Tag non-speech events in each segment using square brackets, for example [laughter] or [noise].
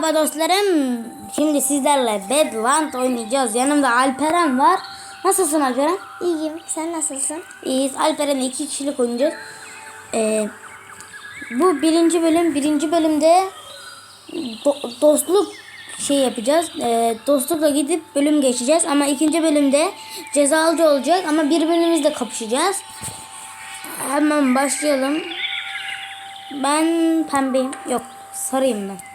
Merhaba dostlarım. Şimdi sizlerle Bedland oynayacağız. Yanımda Alperen var. Nasılsın Alperen? İyiyim. Sen nasılsın? İyiyiz. Alperen'le iki kişilik oynayacağız. Ee, bu birinci bölüm. Birinci bölümde do- dostluk şey yapacağız. Ee, dostlukla gidip bölüm geçeceğiz. Ama ikinci bölümde cezalıcı olacak. Ama birbirimizle kapışacağız. Hemen başlayalım. Ben pembeyim. Yok sarıyım ben.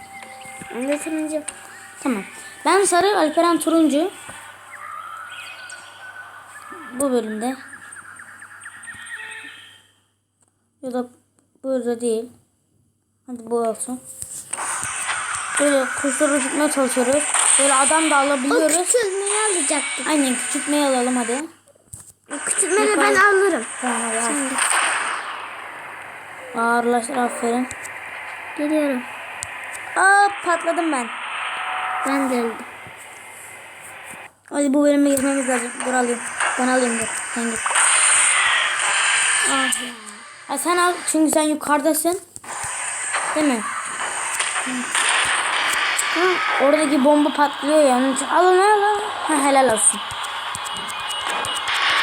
Ben de turuncu. Tamam. Ben sarı, Alperen turuncu. Bu bölümde. Ya da burada değil. Hadi bu olsun. Böyle kuşları tutmaya çalışıyoruz. Böyle adam da O alabiliyoruz. küçülmeyi alacaktık. Aynen küçültmeyi alalım hadi. O küçülmeyi ben alırım. Tamam hadi. Ağırlaştır aferin. Geliyorum. Aa patladım ben. Ben de öldüm. Hadi bu bölüme girmemiz lazım. Dur alayım. Ben alayım dur. Sen git. Ah ya. Ha, sen al çünkü sen yukarıdasın. Değil mi? Ha, oradaki bomba patlıyor ya. Onun al onu al al. Ha, helal olsun.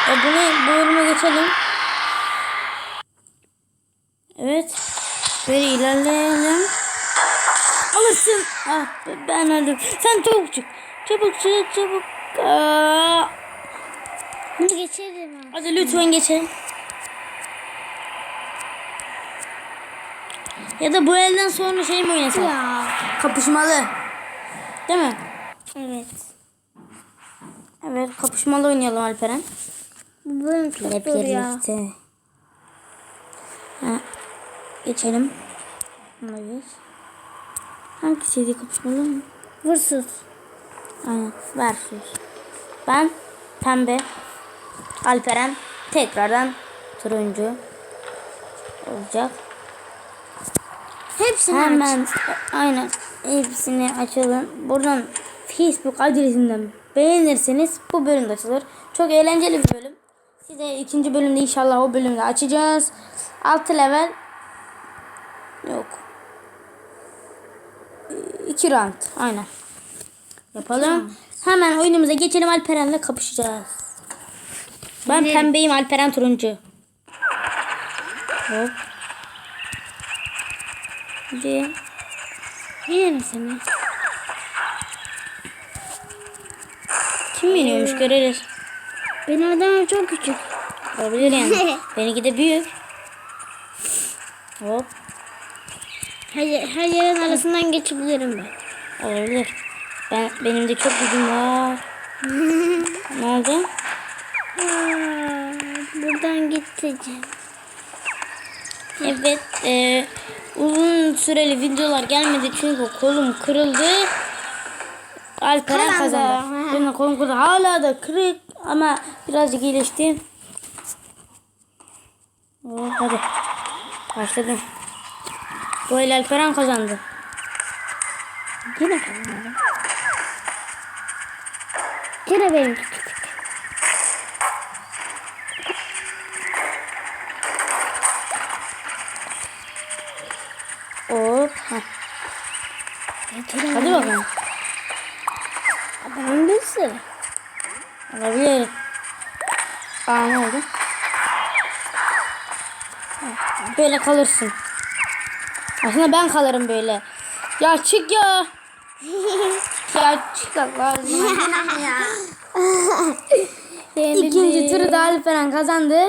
E, bunu bu bölüme geçelim. Evet. Böyle ilerleyelim. Alırsın. Ah ben öldüm. Sen çabuk çık. Çabuk çık çabuk. Aa, Bunu geçerim. ha. hadi lütfen geçelim. Ya da bu elden sonra şey mi oynasak? Ya. Kapışmalı. Değil mi? Evet. Evet kapışmalı oynayalım Alperen. Bu bölüm çok Hep zor ya. birlikte. Ha, geçelim. Buna geç. Hangisiydi kapışmalı mı? Vursuz. Aynen. Versus. Ben pembe. Alperen tekrardan turuncu olacak. Hepsini aç. Hemen aynen hepsini açalım. Buradan Facebook adresinden beğenirseniz bu bölüm de açılır. Çok eğlenceli bir bölüm. Size ikinci bölümde inşallah o bölümde açacağız. 6 level yok. 2 round aynen. Yapalım. Hemen oyunumuza geçelim Alperen'le kapışacağız. Ben Yine- pembeyim Alperen turuncu. Hop. Hadi. Seni? Kim biniyormuş göreriz. Benim adamım çok küçük. Olabilir yani. [laughs] Benimki de büyük. Hop. Her, her yerin arasından geçebilirim ben. Olabilir. Ben benim de çok gücüm var. [laughs] ne oldu? Aa, buradan gideceğim. Evet. e, uzun süreli videolar gelmedi çünkü kolum kırıldı. Alperen Kazandı. kazandı. Benim kolum kırıldı. Hala da kırık ama birazcık iyileşti. Oh, hadi. Başladım. Bu el Alperen kazandı. Yine kazandım. Yine benimki küçük. Hop. Hadi bakalım. Ben bir sürü. Olabilir. Aa ne oldu? Böyle kalırsın. Aslında ben kalırım böyle. Ya çık ya. [laughs] ya çık Allah [laughs] İkinci turu da Alperen kazandı.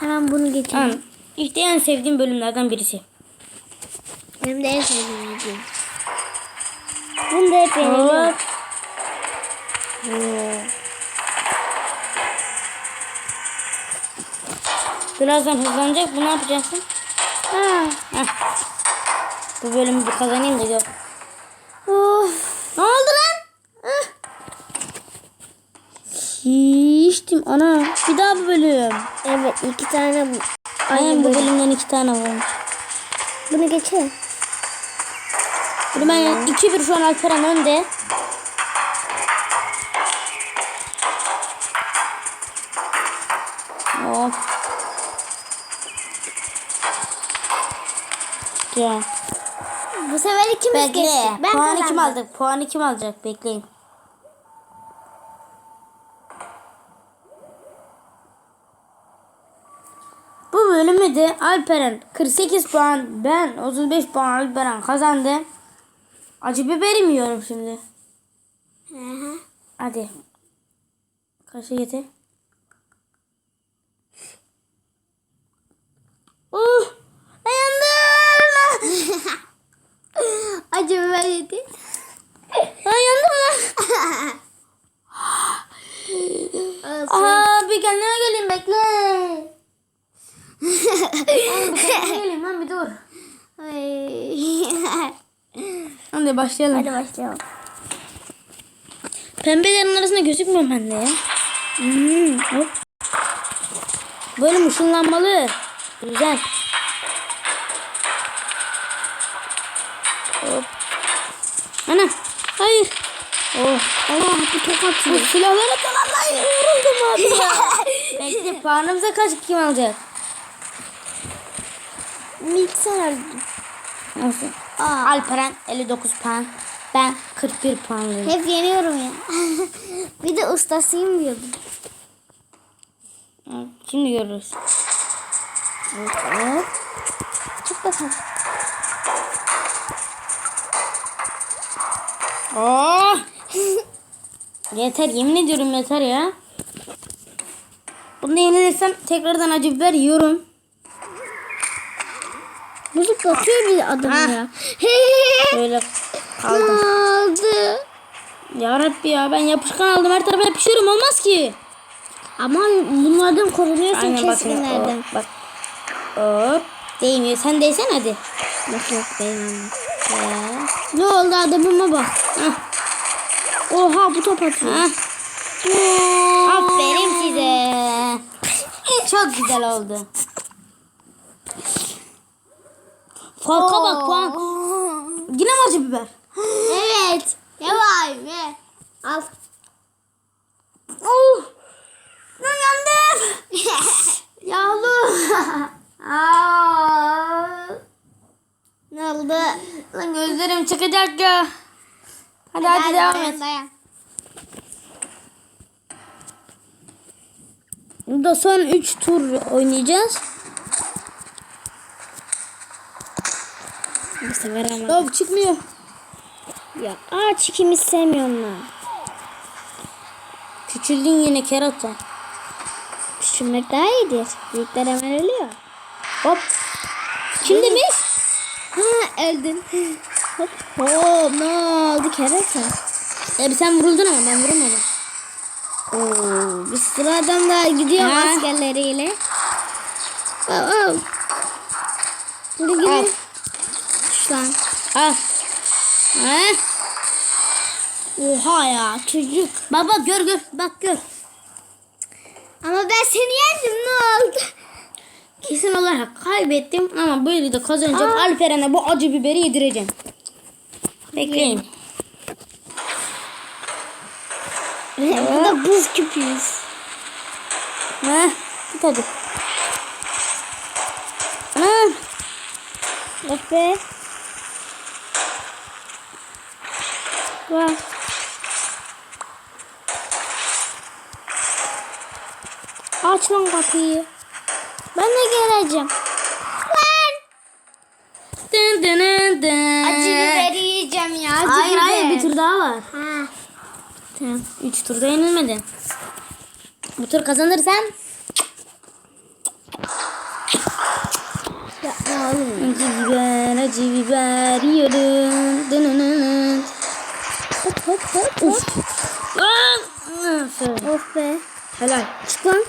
Hemen bunu geçelim. Tamam. İşte en sevdiğim bölümlerden birisi. Benim de en sevdiğim video. Bunu da hep. Oo. Birazdan hızlanacak. Bu ne yapacaksın? Ha. Heh. Bu bölümü bir kazanayım da gör. Of. Ne oldu lan? Şiştim ana. Bir daha bu bölüm. Evet iki tane bu. Aynen bu bölümden iki tane varmış. Bunu geçelim. Bunu ben 2-1 şu an Alperen önde. Hop. Ya. Bu sefer ikimiz Bekle. geçtik. Ben Puanı kim alacak? Puanı kim alacak? Bekleyin. Bu bölümü de Alperen 48 puan, ben 35 puan Alperen kazandı. Acı biberim yiyorum şimdi. Hı hı. Hadi. Kaşığı getir. Uh! Yandım! Acı biber yedi. Ay yandım lan. Aa bir kendime geleyim bekle. Oğlum, bir kendime geleyim lan bir dur. Hadi başlayalım. Hadi başlayalım. Pembelerin arasında gözükmüyor bende ya. Hmm, hop. Böyle ışınlanmalı. Güzel. Ana. Hayır. Oh. Allah bu çok Bu silahlara falan lan vuruldum abi [laughs] ya. Bekle puanımıza kaç kim alacak? Mikser Nasıl? Aa. Alperen 59 puan. Ben 41 puanlıyım. Hep yeniyorum ya. [laughs] bir de ustasıyım diyordum. Şimdi görürüz. Evet. Çık bakalım. Oh! [laughs] yeter yemin ediyorum yeter ya. Bunu yenilirsem tekrardan acı biber yiyorum. Bu zıplatıyor bir adam ya. [laughs] Böyle kaldım. Aldı. Ya Rabbi ya ben yapışkan aldım her tarafa yapışıyorum olmaz ki. Ama bunlardan korunuyorsun Aynen bak. keskinlerden. Hop, bak. Hop. Değmiyor. Sen değsen hadi. Yok yok benim. Ya. Ne oldu adamıma bak. Oha bu top atıyor. Aferin size. Çok güzel oldu. Farka bak puan. Yine mi acı biber? Evet. Yavaş ve al. Oh. Ben yandım. [laughs] Yavrum. [laughs] Aa. Ne oldu? Lan gözlerim çıkacak ya. Hadi hadi, devam dayan, et. dayan. Burada son 3 tur oynayacağız. Bu sefer ama. Hop çıkmıyor. Ya ağaç ikimiz sevmiyorum lan. Küçüldün yine kerata. Küçülmek daha iyidir. Büyükler hemen ölüyor. Hop. Kim demiş? Öldün. Hop hop ne oldu kerata? E sen vuruldun ama ben vuramadım. Oo, bir sürü adamlar gidiyor Ha. askerleriyle. Al. Hadi Al. gidin. Şş lan. Al. Ha? Oha ya çocuk. Baba gör gör bak gör. Ama ben seni yendim ne oldu? Kesin olarak kaybettim ama böyle de kazanacağım. Alperen'e bu acı biberi yedireceğim. Bekleyin. Bu da buz küpüyüz. Ha? Git hadi. Ha? Bak be. Bak. Aç lan kapıyı. Ben de geleceğim. Lan. Dın dın dın dın. Acı biberi yiyeceğim ya. Acı Hayır biber. hayır bir tur daha var. Ha. Tamam. Üç turda yenilmedi. Bu tur kazanırsam Ya oğlum. acı biber acı biber yiyorum. Dın dın dın. Hop hop hop hop. Aferin. Of be. Helal. Çık lan.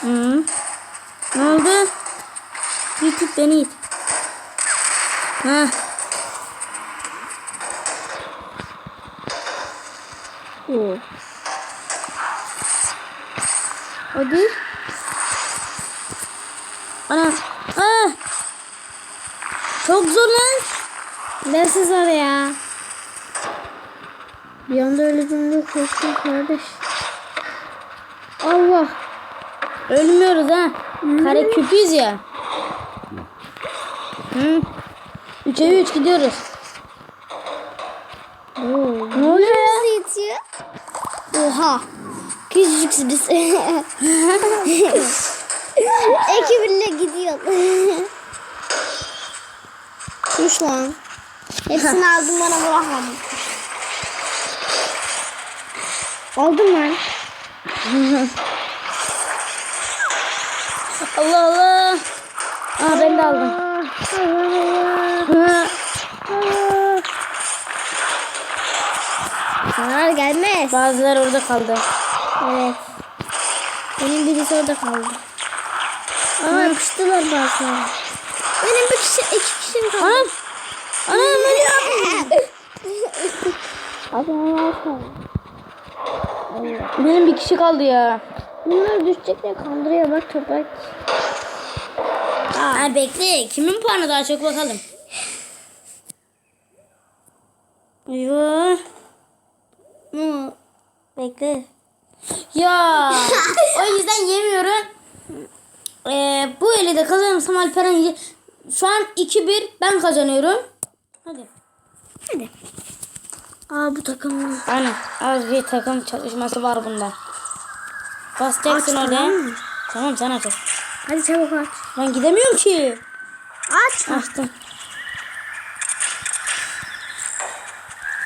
Hı. Ne oldu? Git git beni it. Ha. Oo. Hadi. Ana. Aa. Çok zor lan. Nasıl zor ya? Bir anda öyle cümle korktum kardeş. Allah. Ölmüyoruz ha. Kare küpüyüz ya. Hı. Üçe üç gidiyoruz. Ne oluyor ya? Nasıl yetiyor? Oha. Küçücüksünüz. [laughs] Ekibiyle gidiyor. Kuş lan. Hepsini aldım bana bırakmadın. Aldım ben. Allah Allah. Aa ben de aldım. Hı. Zarar gelmez. Bazıları orada kaldı. Evet. Benim birisi orada kaldı. Aa yapıştılar bazıları. Benim bir kişi, iki kişim kaldı. Anam. Anam ölüyor. Adam az kaldı. Benim bir kişi kaldı ya. Bunlar düşecek diye kandırıyor bak köpek. Aa, bekle. Kimin puanı daha çok bakalım. Eyvah. Ne? Bekle. Ya. [laughs] o yüzden yemiyorum. Ee, bu eli de kazanırsam Alperen Şu an 2-1 ben kazanıyorum. Hadi. Hadi. Aa bu takım. Aynen. Az bir takım çalışması var bunda. Basacaksın mı? Tamam sen aç. Hadi çabuk aç. Ben gidemiyorum ki. Aç. Açtım.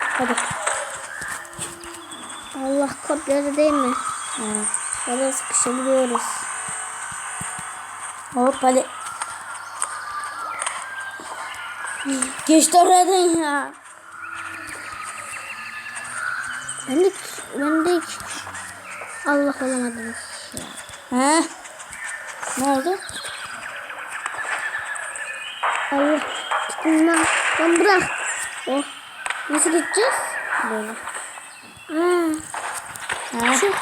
Hadi. Allah kopyadı değil mi? Evet. Da sıkışabiliyoruz. Hop hadi. Geçti oradan ya. Ben de, ben de. Allah olamadım. He? Ne oldu? Allah. Tutun lan. Lan bırak. Oh. Nasıl gideceğiz? Böyle. Ha? Şu.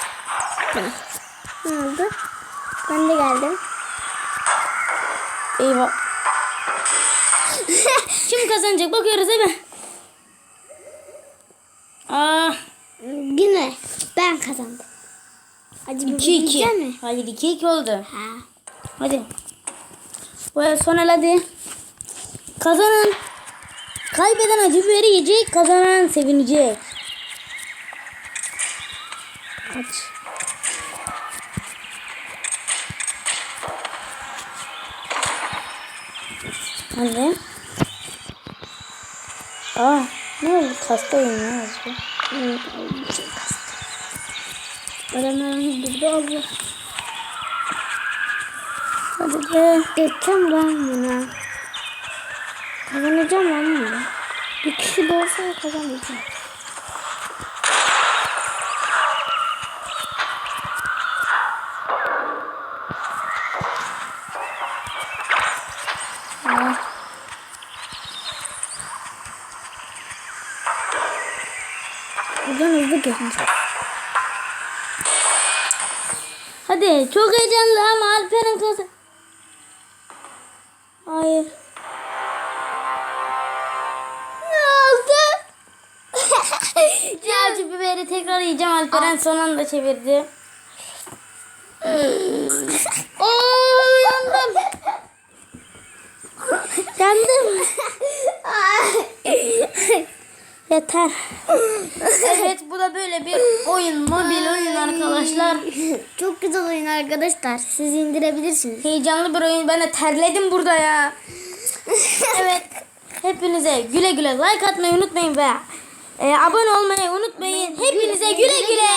Ne oldu? Ben de geldim. Eyvah. Kim kazanacak bakıyoruz değil mi? Aa, Yine ben kazandım. 2-2. yiyecek mi? Hayır 2-2 oldu. Ha. Hadi. Bu son el hadi. Kazanan. Kaybeden acı biberi yiyecek. Kazanan sevinecek. Aç. Hadi. Aa, ne oldu? Kasta oyun ne oldu? Kastı. Adamların hızlı Allah. Hadi be. Geçeceğim ben buna. Kazanacağım ben bunu. Bir kişi de olsa kazanacağım. Aa. Hızlı geçeceğim. Hadi çok heyecanlı ama Alper'in kazan. Hayır. Ne oldu? [laughs] Acı biberi tekrar yiyeceğim Alperen son anda çevirdi. Oo yandım. Yandım. Yeter. Böyle bir oyun mobil oyun arkadaşlar. [laughs] Çok güzel oyun arkadaşlar. Siz indirebilirsiniz. Heyecanlı bir oyun. Ben de terledim burada ya. [laughs] evet. Hepinize güle güle like atmayı unutmayın ve e, abone olmayı unutmayın. Hepinize güle güle.